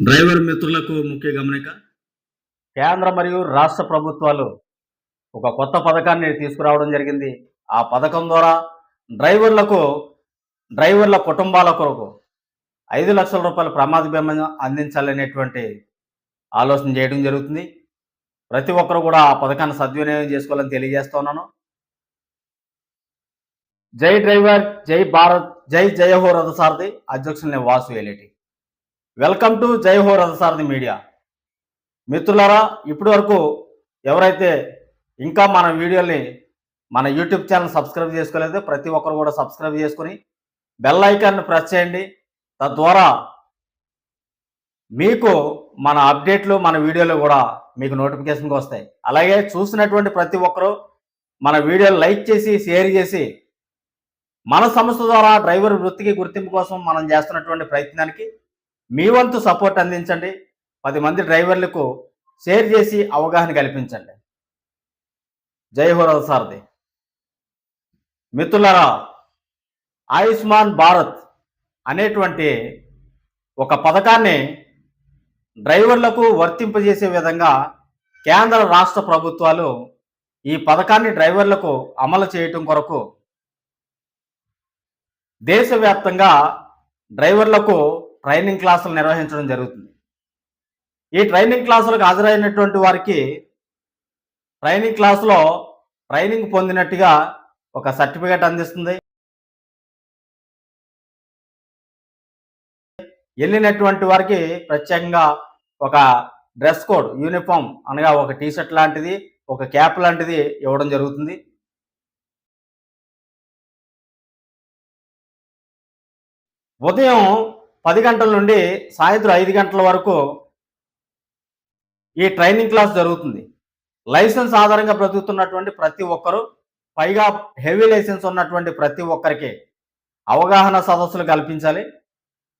Driver మిత్రులకు ముఖ్య గమనిక? కేంద్ర మరియు రాష్ట్ర ప్రభుత్వాలు ఒక కొత్త పథకాన్ని తీసుకురావడం జరిగింది. ఆ పథకం ద్వారా డ్రైవర్లకు డ్రైవర్ల కుటుంబాల కొరకు ఐదు లక్షల రూపాయల ప్రమాద బీమా అందించాలనేటువంటి ఆలోచన చేయడం జరుగుతుంది. ప్రతి ఒక్కరు కూడా ఆ పథకాన్ని సద్వినియోగం చేసుకోవాలని తెలియజేస్తున్నాను జై డ్రైవర్ జై భారత్ జై జయ హో రథసారథి అధ్యక్షుల్ని వాసు ఎలిటి వెల్కమ్ టు జై హో రథసారథి మీడియా. మిత్రులారా ఇప్పటి వరకు ఎవరైతే ఇంకా మన వీడియోని మన యూట్యూబ్ ఛానల్ సబ్స్క్రైబ్ చేసుకోలేదో ప్రతి ఒక్కరు కూడా సబ్స్క్రైబ్ చేసుకుని బెల్ ఐకాన్ని ప్రెస్ చేయండి. తద్వారా మీకు మన అప్డేట్లు మన వీడియోలు కూడా మీకు నోటిఫికేషన్కి వస్తాయి. అలాగే చూసినటువంటి ప్రతి ఒక్కరూ మన వీడియోలు లైక్ చేసి షేర్ చేసి మన సంస్థ ద్వారా డ్రైవర్ వృత్తికి గుర్తింపు కోసం మనం చేస్తున్నటువంటి ప్రయత్నానికి మీ వంతు సపోర్ట్ అందించండి. పది మంది డ్రైవర్లకు షేర్ చేసి అవగాహన కల్పించండి. జై హోరల్ సారథి మిత్రులరా ఆయుష్మాన్ భారత్ అనేటువంటి ఒక పథకాన్ని డ్రైవర్లకు వర్తింపజేసే విధంగా కేంద్ర రాష్ట్ర ప్రభుత్వాలు ఈ పథకాన్ని డ్రైవర్లకు అమలు చేయటం కొరకు దేశవ్యాప్తంగా డ్రైవర్లకు ట్రైనింగ్ క్లాసులు నిర్వహించడం జరుగుతుంది. ఈ ట్రైనింగ్ క్లాసులకు హాజరైనటువంటి వారికి ట్రైనింగ్ క్లాసులో ట్రైనింగ్ పొందినట్టుగా ఒక సర్టిఫికేట్ అందిస్తుంది. వెళ్ళినటువంటి వారికి ప్రత్యేకంగా ఒక డ్రెస్ కోడ్ యూనిఫామ్ అనగా ఒక టీషర్ట్ లాంటిది ఒక క్యాప్ లాంటిది ఇవ్వడం జరుగుతుంది. ఉదయం పది గంటల నుండి సాయంత్రం ఐదు గంటల వరకు ఈ ట్రైనింగ్ క్లాస్ జరుగుతుంది. లైసెన్స్ ఆధారంగా బ్రతుకుతున్నటువంటి ప్రతి ఒక్కరూ పైగా హెవీ లైసెన్స్ ఉన్నటువంటి ప్రతి ఒక్కరికి అవగాహన సదస్సులు కల్పించాలి.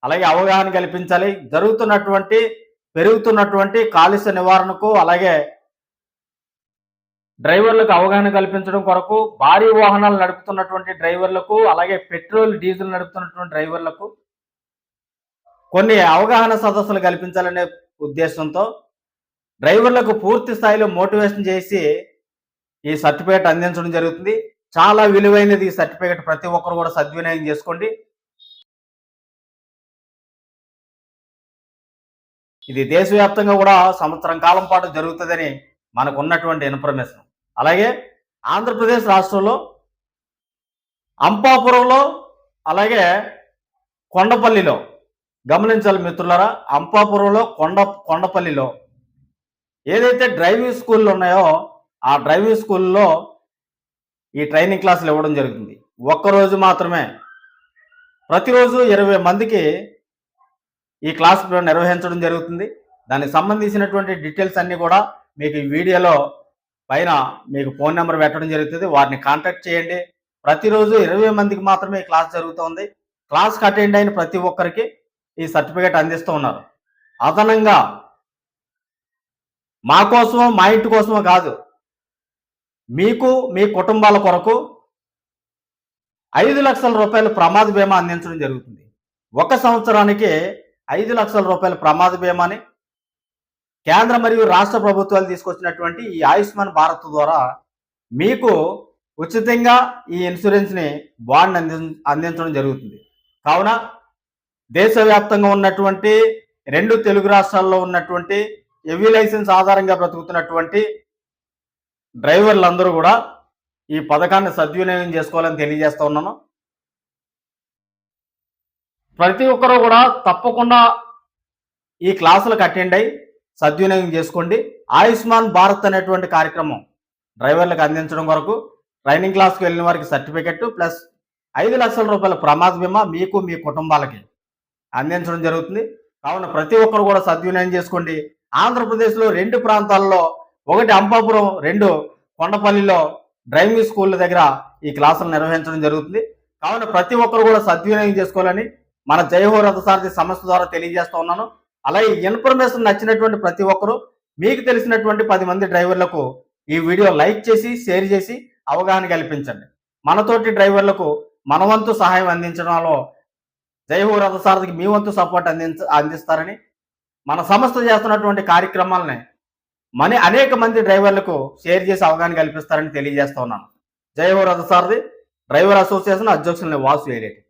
అలాగే అవగాహన కల్పించాలి. జరుగుతున్నటువంటి పెరుగుతున్నటువంటి కాలుష్య నివారణకు అలాగే డ్రైవర్లకు అవగాహన కల్పించడం కొరకు భారీ వాహనాలు నడుపుతున్నటువంటి డ్రైవర్లకు అలాగే పెట్రోల్ డీజిల్ నడుపుతున్నటువంటి డ్రైవర్లకు కొన్ని అవగాహన సదస్సులు కల్పించాలనే ఉద్దేశంతో డ్రైవర్లకు పూర్తి స్థాయిలో మోటివేషన్ చేసి ఈ సర్టిఫికేట్ అందించడం జరుగుతుంది. చాలా విలువైనది ఈ సర్టిఫికేట్. ప్రతి ఒక్కరు కూడా సద్వినియోగం చేసుకోండి. ఇది దేశవ్యాప్తంగా కూడా సంవత్సరం కాలం పాటు జరుగుతుందని మనకు ఉన్నటువంటి ఇన్ఫర్మేషన్. అలాగే ఆంధ్రప్రదేశ్ రాష్ట్రంలో అంపాపురంలో అలాగే కొండపల్లిలో గమనించాలి మిత్రులారా అంపాపురంలో కొండ కొండపల్లిలో ఏదైతే డ్రైవింగ్ స్కూళ్ళు ఉన్నాయో ఆ డ్రైవింగ్ స్కూల్లో ఈ ట్రైనింగ్ క్లాసులు ఇవ్వడం జరుగుతుంది ఒక్కరోజు మాత్రమే. ప్రతిరోజు ఇరవై మందికి ఈ క్లాస్ నిర్వహించడం జరుగుతుంది. దానికి సంబంధించినటువంటి డీటెయిల్స్ అన్నీ కూడా మీకు ఈ వీడియోలో పైన మీకు ఫోన్ నెంబర్ పెట్టడం జరుగుతుంది. వారిని కాంటాక్ట్ చేయండి. ప్రతిరోజు ఇరవై మందికి మాత్రమే ఈ క్లాస్ జరుగుతుంది. క్లాస్కి అటెండ్ అయిన ప్రతి ఒక్కరికి ఈ సర్టిఫికేట్ అందిస్తూ ఉన్నారు. అదనంగా మా కోసమో మా ఇంటి కోసమో కాదు. మీకు మీ కుటుంబాల కొరకు ఐదు లక్షల రూపాయల ప్రమాద బీమా అందించడం జరుగుతుంది. ఒక సంవత్సరానికి ఐదు లక్షల రూపాయల ప్రమాద బీమాని కేంద్ర మరియు రాష్ట్ర ప్రభుత్వాలు తీసుకొచ్చినటువంటి ఈ ఆయుష్మాన్ భారత్ ద్వారా మీకు ఉచితంగా ఈ ఇన్సూరెన్స్ని బాండ్ అంది అందించడం జరుగుతుంది. కావున దేశవ్యాప్తంగా ఉన్నటువంటి రెండు తెలుగు రాష్ట్రాల్లో ఉన్నటువంటి హెవీ లైసెన్స్ ఆధారంగా బ్రతుకుతున్నటువంటి డ్రైవర్లందరూ కూడా ఈ పథకాన్ని సద్వినియోగం చేసుకోవాలని తెలియజేస్తా ఉన్నాను. ప్రతి ఒక్కరూ కూడా తప్పకుండా ఈ క్లాసులకు అటెండ్ అయ్యి సద్వినియోగం చేసుకోండి. ఆయుష్మాన్ భారత్ అనేటువంటి కార్యక్రమం డ్రైవర్లకు అందించడం కొరకు ట్రైనింగ్ క్లాస్కి వెళ్ళిన వారికి సర్టిఫికెట్ ప్లస్ ఐదు లక్షల రూపాయల ప్రమాద బీమా మీకు మీ కుటుంబాలకి. అందించడం జరుగుతుంది. కావున ప్రతి ఒక్కరు కూడా సద్వినియోగం చేసుకోండి. ఆంధ్రప్రదేశ్లో రెండు ప్రాంతాల్లో ఒకటి అంపాపురం రెండు కొండపల్లిలో డ్రైవింగ్ స్కూళ్ళ దగ్గర ఈ క్లాసులు నిర్వహించడం జరుగుతుంది. కావున ప్రతి ఒక్కరు కూడా సద్వినియోగం చేసుకోవాలని మన జయహో రథసారథి సంస్థ ద్వారా తెలియజేస్తా ఉన్నాను. అలాగే ఇన్ఫర్మేషన్ నచ్చినటువంటి ప్రతి ఒక్కరు మీకు తెలిసినటువంటి పది మంది డ్రైవర్లకు ఈ వీడియో లైక్ చేసి షేర్ చేసి అవగాహన కల్పించండి. మనతోటి డ్రైవర్లకు మనవంతు సహాయం అందించడంలో జయహో రథసారథికి మీ వంతు సపోర్ట్ అందించ అందిస్తారని మన సంస్థ చేస్తున్నటువంటి కార్యక్రమాలని మన అనేక మంది డ్రైవర్లకు షేర్ చేసి అవగాహన కల్పిస్తారని తెలియజేస్తా ఉన్నాను. జై రథసారథి రథ సారథి డ్రైవర్ అసోసియేషన్ అధ్యక్షుల్ని వాసు ఏరేటి.